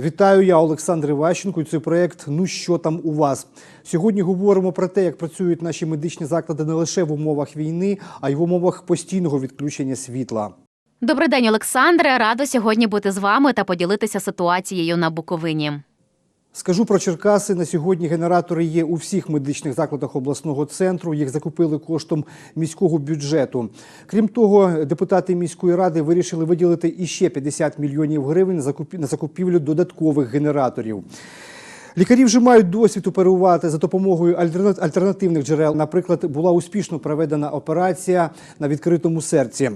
Вітаю, я Олександр Іващенко. Це проект Ну що там у вас? Сьогодні говоримо про те, як працюють наші медичні заклади не лише в умовах війни, а й в умовах постійного відключення світла. Добрий день, Олександре. Рада сьогодні бути з вами та поділитися ситуацією на Буковині. Скажу про Черкаси. На сьогодні генератори є у всіх медичних закладах обласного центру. Їх закупили коштом міського бюджету. Крім того, депутати міської ради вирішили виділити іще 50 мільйонів гривень на закупівлю додаткових генераторів. Лікарі вже мають досвід оперувати за допомогою альтернативних джерел. Наприклад, була успішно проведена операція на відкритому серці.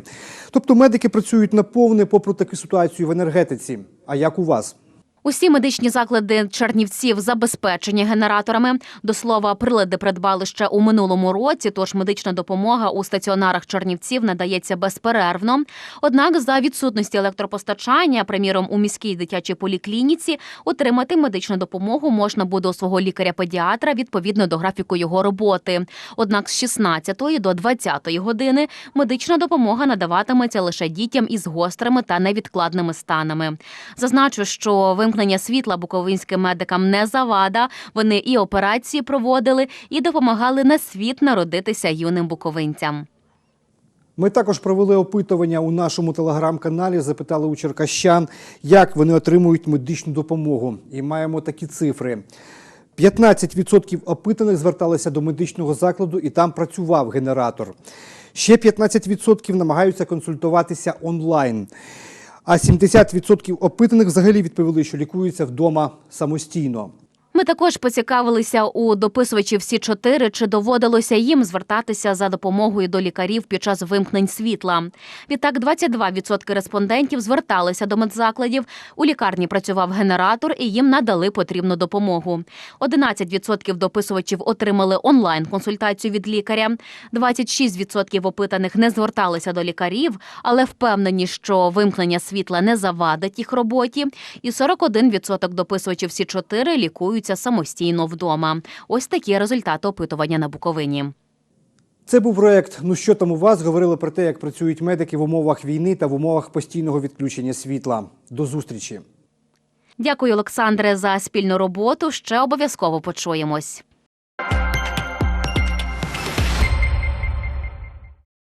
Тобто медики працюють на повне попри таку ситуацію в енергетиці. А як у вас? Усі медичні заклади Чернівців забезпечені генераторами. До слова, прилади придбали ще у минулому році. Тож медична допомога у стаціонарах Чернівців надається безперервно. Однак, за відсутності електропостачання, приміром у міській дитячій поліклініці, отримати медичну допомогу можна буде у свого лікаря-педіатра відповідно до графіку його роботи. Однак з 16 до 20 години медична допомога надаватиметься лише дітям із гострими та невідкладними станами. Зазначу, що вимкнення світла буковинським медикам не завада. Вони і операції проводили, і допомагали на світ народитися юним буковинцям. Ми також провели опитування у нашому телеграм-каналі. Запитали у черкащан, як вони отримують медичну допомогу. І маємо такі цифри. 15% опитаних зверталися до медичного закладу і там працював генератор. Ще 15% намагаються консультуватися онлайн. А 70% опитаних взагалі відповіли, що лікуються вдома самостійно. Ми також поцікавилися у дописувачів всі чотири, чи доводилося їм звертатися за допомогою до лікарів під час вимкнень світла. Відтак, 22% респондентів зверталися до медзакладів. У лікарні працював генератор, і їм надали потрібну допомогу. 11% дописувачів отримали онлайн консультацію від лікаря. 26% опитаних не зверталися до лікарів, але впевнені, що вимкнення світла не завадить їх роботі. І 41% дописувачів всі чотири лікуються самостійно вдома. Ось такі результати опитування на Буковині. Це був проект. Ну що там у вас? Говорили про те, як працюють медики в умовах війни та в умовах постійного відключення світла. До зустрічі. Дякую, Олександре, за спільну роботу. Ще обов'язково почуємось.